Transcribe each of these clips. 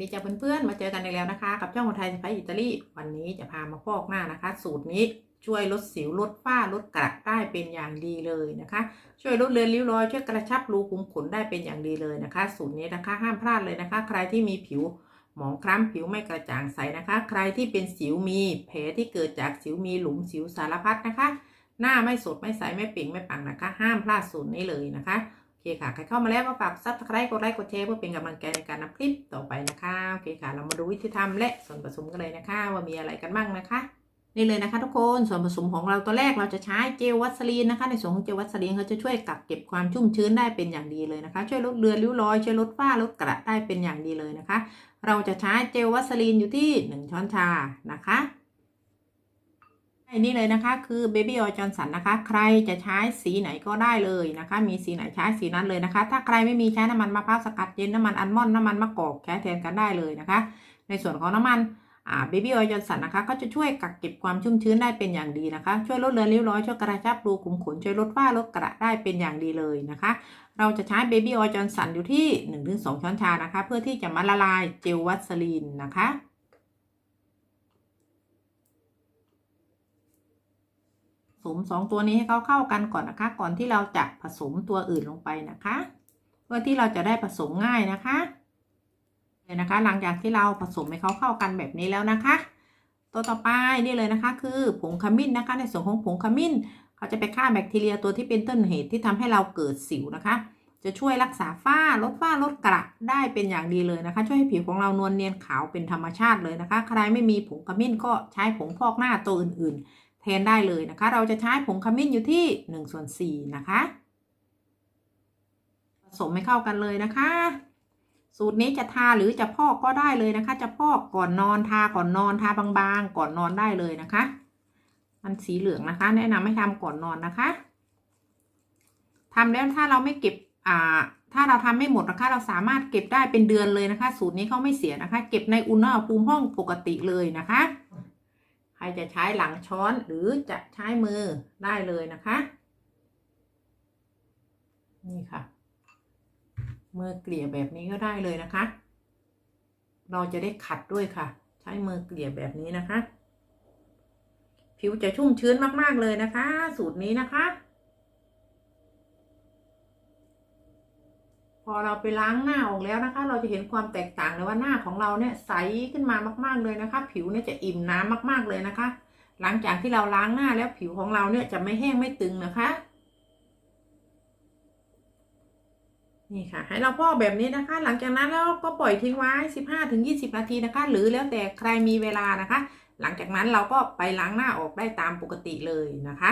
ดีจ้าเพื่อนๆ มาเจอกันอีกแล้วนะคะ กับช่องคนไทยสไปอิตาลีวันนี้จะพามาฟอกหน้านะคะ สูตรนี้ช่วยลดสิวลดฝ้าลดกระได้เป็นอย่างดีเลยนะคะ ช่วยลดเลือนริ้วรอยช่วยกระชับรูขุมขนได้เป็นอย่างดีเลยนะคะ สูตรนี้นะคะห้ามพลาดเลยนะคะ ใครที่มีผิวหมองคล้ำผิวไม่กระจ่างใสนะคะ ใครที่เป็นสิวมีแผลที่เกิดจากสิวมีหลุมสิวสารพัดนะคะ หน้าไม่สดไม่ใสไม่เปล่งไม่ปังนะคะ ห้ามพลาดสูตรนี้เลยนะคะ คค่ะ ใครเข้ามาแล้วก็ฝากซับสไครต์กดไลค์กดแชร์เพื่อเป็นกำลังใจในการนำคลิปต่อไปนะคะ โอเคค่ะ เรามาดูวิธีทำและส่วนผสมกันเลยนะคะ ว่ามีอะไรกันบ้างนะคะ นี่เลยนะคะทุกคน ส่วนผสมของเราตัวแรกเราจะใช้เจลวัสลีนนะคะ ในส่วนของเจลวัสลีนเขาจะช่วยกักเก็บความชุ่มชื้นได้เป็นอย่างดีเลยนะคะ ช่วยลดเลือนริ้วรอย ช่วยลดฝ้าลดกระได้เป็นอย่างดีเลยนะคะ เราจะใช้เจลวัสลีนอยู่ที่ 1 ช้อนชานะคะ อันนี้เลยนะคะ คือ Baby Oil Johnson นะคะ ใครจะใช้สีไหนก็ได้เลยนะคะ มีสีไหนใช้สีนั้นเลยนะคะ ถ้าใครไม่มีใช้น้ำมันมะพร้าวสกัดเย็นน้ำมันอัลมอนด์น้ำมันมะกอกใช้แทนกันได้เลยนะคะ ในส่วนของน้ำมันอ่า Baby Oil Johnson นะคะก็จะช่วยกักเก็บความชุ่มชื้นได้เป็นอย่างดีนะคะ ช่วยลดเลือนริ้วรอยช่วยกระชับรูขุมขนช่วยลดฝ้าลดกระได้เป็นอย่างดีเลยนะคะ เราจะใช้ Baby Oil Johnson อยู่ที่ 1-2 ช้อนชานะคะ เพื่อที่จะมาละลายเจลวัสลีนนะคะผส มสองตัวนี้ให้เขาเข้ากันก่อนนะคะ ก่อนที่เราจะผสมตัวอื่นลงไปนะคะ เพื่อที่เราจะได้ผสมง่ายนะคะเลยนะคะ หลังจากที่เราผสมให้เขาเข้ากันแบบนี้แล้วนะคะ ตัวต่อไปนี่เลยนะคะ คือผงขมิ้นนะคะ ในส่วนของผงขมิ้นเขาจะไปฆ่าแบคทีเรียตัวที่เป็นต้นเหตุที่ทำให้เราเกิดสิวนะคะ จะช่วยรักษาฝ้าลดฝ้าลดกระได้เป็นอย่างดีเลยนะคะ ช่วยให้ผิวของเรานวลเนียนขาวเป็นธรรมชาติเลยนะคะ ใครไม่มีผงขมิ้นก็ใช้ผงพอกหน้าตัวอื่นๆ ทนได้เลยนะคะ เราจะใช้ผงขมิ้นอยู่ที่1ส่วน4นะคะ ผสมให้เข้ากันเลยนะคะ สูตรนี้จะทาหรือจะพอกก็ได้เลยนะคะ จะพอกก่อนนอนทาก่อนนอนทาบางๆ ก่อนนอนได้เลยนะคะ มันสีเหลืองนะคะ แนะนำให้ทำก่อนนอนนะคะทำแล้วถ้าเราไม่เก็บอ่าถ้าเราทำไม่หมดนะคะ เราสามารถเก็บได้เป็นเดือนเลยนะคะ สูตรนี้เขาไม่เสียนะคะ เก็บในอุณหภูมิห้องปกติเลยนะคะ ครจะใช้หลังช้อนหรือจะใช้มือได้เลยนะคะ นี่ค่ะ มือเกลี่ยแบบนี้ก็ได้เลยนะคะ เราจะได้ขัดด้วยค่ะ ใช้มือเกลี่ยแบบนี้นะคะ ผิวจะชุ่มชื้นมากๆเลยนะคะ สูตรนี้นะคะ พอเราไปล้างหน้าออกแล้วนะคะ เราจะเห็นความแตกต่างเลยว่าหน้าของเราเนี่ยใสขึ้นมามากๆเลยนะคะ ผิวเนี่ยจะอิ่มน้ำมากๆเลยนะคะ หลังจากที่เราล้างหน้าแล้วผิวของเราเนี่ยจะไม่แห้งไม่ตึงนะคะนี่ค่ะ ให้เราพอกแบบนี้นะคะ หลังจากนั้นเราก็ปล่อยทิ้งไว้ 15-20 นาทีนะคะ หรือแล้วแต่ใครมีเวลานะคะ หลังจากนั้นเราก็ไปล้างหน้าออกได้ตามปกติเลยนะคะ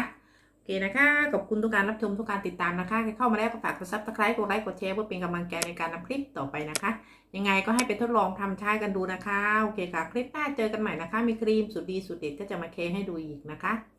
อเคนะคะ ขอบคุณทุกการรับชมทุกการติดตามนะคะใครเข้ามาแล้วก็ฝากกดซับสไครต์กดไลค์กดแชร์เพื่อเป็นกำลังใจในการนำคลิปต่อไปนะคะ ยังไงก็ให้ไปทดลองทำใช้กันดูนะคะ โอเคค่ะ คลิปหน้าเจอกันใหม่นะคะ มีครีมสุดดีสุดเด็ดก็จะมาเคให้ดูอีกนะคะ